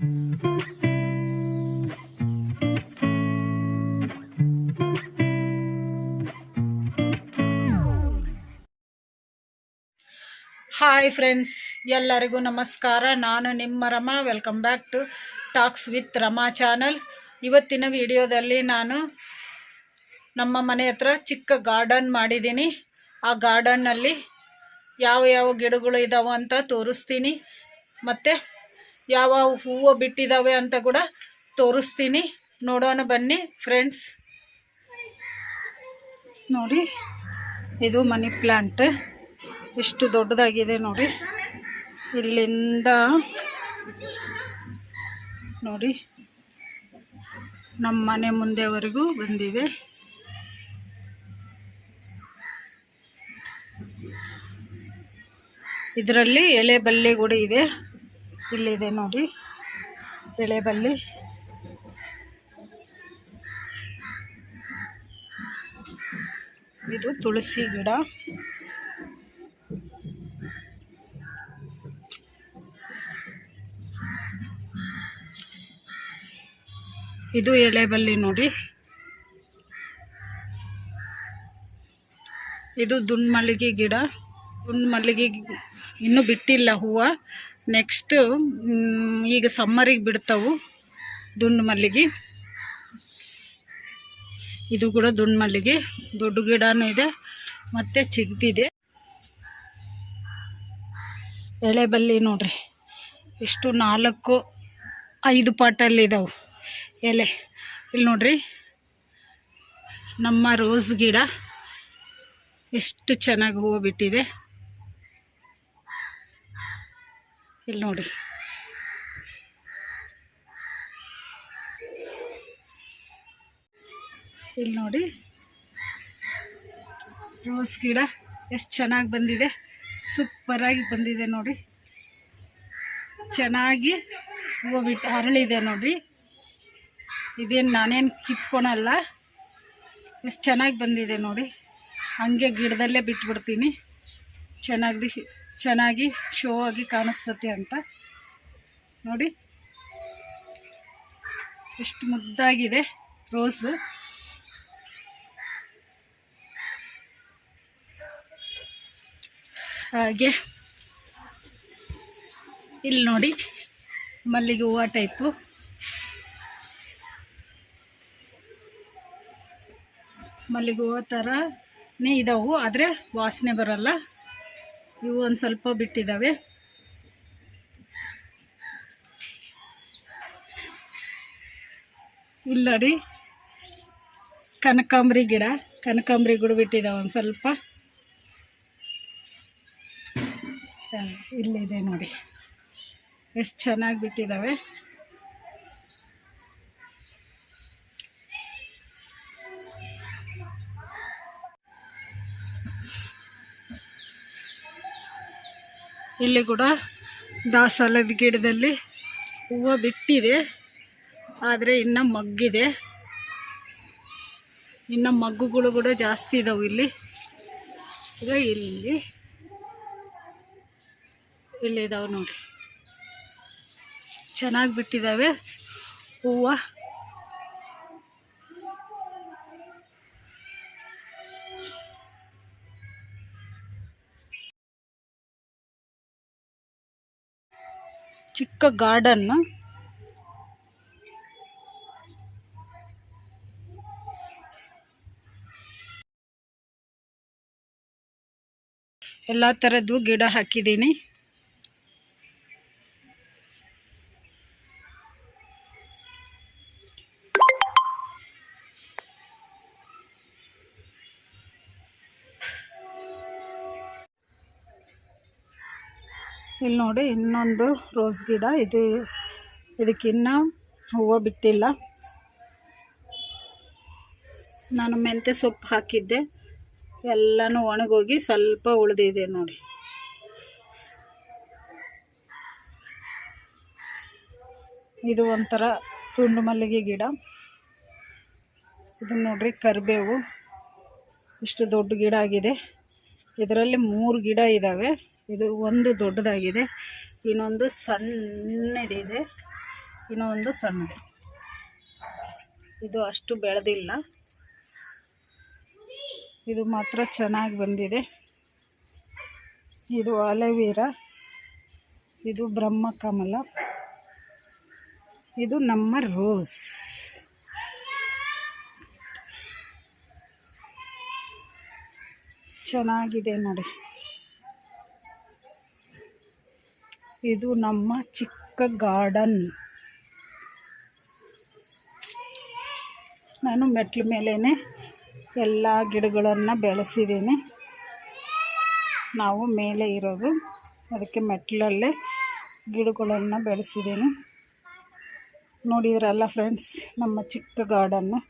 Hi friends ಎಲ್ಲರಿಗೂ ನಮಸ್ಕಾರ. ನಾನು ನಿಮ್ಮ Rama. Welcome back to talks with Rama channel ಇವತ್ತಿನ ವಿಡಿಯೋದಲ್ಲಿ ನಾನು ನಮ್ಮ ಮನೆ ಹತ್ರ ಚಿಕ್ಕ ಗಾರ್ಡನ್ ಮಾಡಿದ್ದೀನಿ. ಆ ಗಾರ್ಡನ್ನಲ್ಲಿ ಯಾವ ಯಾವ ಗಿಡಗಳು ಇದಾವೆ ಅಂತ ತೋರಿಸ್ತೀನಿ. ಮತ್ತು ಯಾವ ಹೂವು ಬಿಟ್ಟಿದ್ದಾವೆ ಅಂತ ಕೂಡ ತೋರಿಸ್ತೀನಿ. ನೋಡೋಣ ಬನ್ನಿ ಫ್ರೆಂಡ್ಸ್. ನೋಡಿ, ಇದು ಮನಿ ಪ್ಲ್ಯಾಂಟ್ ಎಷ್ಟು ದೊಡ್ಡದಾಗಿದೆ ನೋಡಿ. ಇಲ್ಲಿಂದ ನೋಡಿ, ನಮ್ಮ ಮನೆ ಮುಂದೆವರೆಗೂ ಬಂದಿದೆ. ಇದರಲ್ಲಿ ಎಳೆ ಬಲ್ಲೆ ಕೂಡ ಇದೆ. ಇಲ್ಲಿದೆ ನೋಡಿ, ಎಳೆ ಬಳ್ಳಿ ಇದು ತುಳಸಿ ಗಿಡ. ಇದು ಎಲೆ ಬಳ್ಳಿ ನೋಡಿ. ಇದು ದುಂಡ್ ಮಲ್ಲಿಗೆ ಗಿಡ. ದುಂಡ್ ಮಲ್ಲಿಗೆ ಇನ್ನೂ ಬಿಟ್ಟಿಲ್ಲ ಹೂವು. ನೆಕ್ಸ್ಟ್ ಈಗ ಸಮ್ಮರಿಗೆ ಬಿಡ್ತಾವು ದುಂಡು ಮಲ್ಲಿಗೆ. ಇದು ಕೂಡ ದುಂಡು ಮಲ್ಲಿಗೆ. ದೊಡ್ಡ ಗಿಡನೂ ಇದೆ, ಮತ್ತು ಚಿಗ್ದಿದೆ. ಎಳೆ ಬಲ್ಲಿ ನೋಡ್ರಿ, ಎಷ್ಟು ನಾಲ್ಕು, ಐದು ಪಾಟಲ್ಲಿದ್ದಾವೆ ಎಲೆ. ಇಲ್ಲಿ ನೋಡ್ರಿ, ನಮ್ಮ ರೋಸ್ ಗಿಡ ಎಷ್ಟು ಚೆನ್ನಾಗಿ ಹೂವು ಬಿಟ್ಟಿದೆ. ಇಲ್ಲಿ ನೋಡಿ. ಇಲ್ಲಿ ನೋಡಿ. ರೋಸ್ ಗಿಡ ಎಷ್ಟು ಚೆನ್ನಾಗಿ ಬಂದಿದೆ. ಸೂಪರಾಗಿ ಬಂದಿದೆ ನೋಡಿ. ಚೆನ್ನಾಗಿ ಹೂವು ಬಿಟ್ಟು ಅರಳಿದೆ ನೋಡಿ ಇದೇನು ನಾನೇನು ಕಿತ್ಕೊಳಲ್ಲ. ಎಷ್ಟು ಚೆನ್ನಾಗಿ ಬಂದಿದೆ ನೋಡಿ. ಹಂಗೆ ಗಿಡದಲ್ಲೇ ಬಿಟ್ಬಿಡ್ತೀನಿ. ಚೆನ್ನಾಗಿ ಚೆನ್ನಾಗಿ ಶೋ ಆಗಿ ಕಾಣಿಸ್ತತೆ ಅಂತ. ನೋಡಿ. ಎಷ್ಟು ಮುದ್ದಾಗಿದೆ ರೋಸ್ ಹಾಗೆ. ಇಲ್ಲಿ ನೋಡಿ, ಮಲ್ಲಿಗೆ ಹೂವು ಟೈಪು ಮಲ್ಲಿಗೆ ಹೂವು ಥರನೇ ಇದಾವು, ಆದರೆ ವಾಸನೆ ಬರಲ್ಲ. ಇವು ಒಂದು ಸ್ವಲ್ಪ ಬಿಟ್ಟಿದ್ದಾವೆ ಇಲ್ಲಿ ನೋಡಿ. ಕನಕಾಂಬರಿ ಗಿಡ, ಕನಕಾಂಬ್ರಿ ಗಿಡ ಬಿಟ್ಟಿದ್ದಾವೆ ಒಂದು ಸ್ವಲ್ಪ. ಇಲ್ಲಿದೆ ನೋಡಿ. ಎಷ್ಟು ಚೆನ್ನಾಗಿ ಬಿಟ್ಟಿದ್ದಾವೆ ಇಲ್ಲಿ ಕೂಡ ದಾಸಾಲದ ಗಿಡದಲ್ಲಿ ಹೂವು ಬಿಟ್ಟಿದೆ. ಆದರೆ ಇನ್ನು ಮಗ್ಗಿದೆ. ಇನ್ನು ಮಗ್ಗುಗಳು ಕೂಡ ಜಾಸ್ತಿ ಇದಾವೆ ಇಲ್ಲಿ. ಈಗ ಇಲ್ಲಿ ಇಲ್ಲಿದಾವೆ ನೋಡಿ. ಚೆನ್ನಾಗಿ ಬಿಟ್ಟಿದ್ದಾವೆ ಹೂವು ಚಿಕ್ಕ ಗಾರ್ಡನ್ನು ಎಲ್ಲ ಥರದ್ದು ಗಿಡ ಹಾಕಿದ್ದೀನಿ. ಇಲ್ಲಿ ನೋಡಿ ಇನ್ನೊಂದು ರೋಸ್ ಗಿಡ. ಇದು ಇದಕ್ಕಿನ್ನ ಹೂವು ಬಿಟ್ಟಿಲ್ಲ. ನಾನು ಮೆಂತ್ಯ ಸೊಪ್ಪು ಹಾಕಿದ್ದೆ. ಎಲ್ಲನೂ ಒಣಗೋಗಿ ಸ್ವಲ್ಪ ಉಳಿದಿದೆ ನೋಡಿ. ಇದು ಒಂಥರ ತುಂಡು ಮಲ್ಲಿಗೆ ಗಿಡ. ಇದು ನೋಡ್ರಿ ಕರಿಬೇವು. ಇಷ್ಟು ದೊಡ್ಡ ಗಿಡ ಆಗಿದೆ. ಇದರಲ್ಲಿ ಮೂರು ಗಿಡ ಇದ್ದಾವೆ ಇದು ಒಂದು ದೊಡ್ಡದಾಗಿದೆ, ಇನ್ನೊಂದು ಸಣ್ಣದಿದೆ, ಇನ್ನೊಂದು ಸಣ್ಣದು. ಇದು ಅಷ್ಟು ಬೆಳೆದಿಲ್ಲ. ಇದು ಮಾತ್ರ ಚೆನ್ನಾಗಿ ಬಂದಿದೆ. ಇದು ಅಲವೀರ ಇದು ಬ್ರಹ್ಮ ಕಮಲ ಇದು ನಮ್ಮ ರೋಸ್. ಚೆನ್ನಾಗಿದೆ ನೋಡಿ. ಇದು ನಮ್ಮ ಚಿಕ್ಕ ಗಾರ್ಡನ್. ನಾನು ಮೆಟ್ಲು ಮೇಲೇ ಎಲ್ಲ ಗಿಡಗಳನ್ನು ಬೆಳೆಸಿದ್ದೀನಿ. ನಾವು ಮೇಲೆ ಇರೋದು, ಅದಕ್ಕೆ ಮೆಟ್ಲಲ್ಲೇ ಗಿಡಗಳನ್ನು ಬೆಳೆಸಿದ್ದೀನಿ. ನೋಡಿದ್ರಲ್ಲ ಫ್ರೆಂಡ್ಸ್ ನಮ್ಮ ಚಿಕ್ಕ ಗಾರ್ಡನ್ನು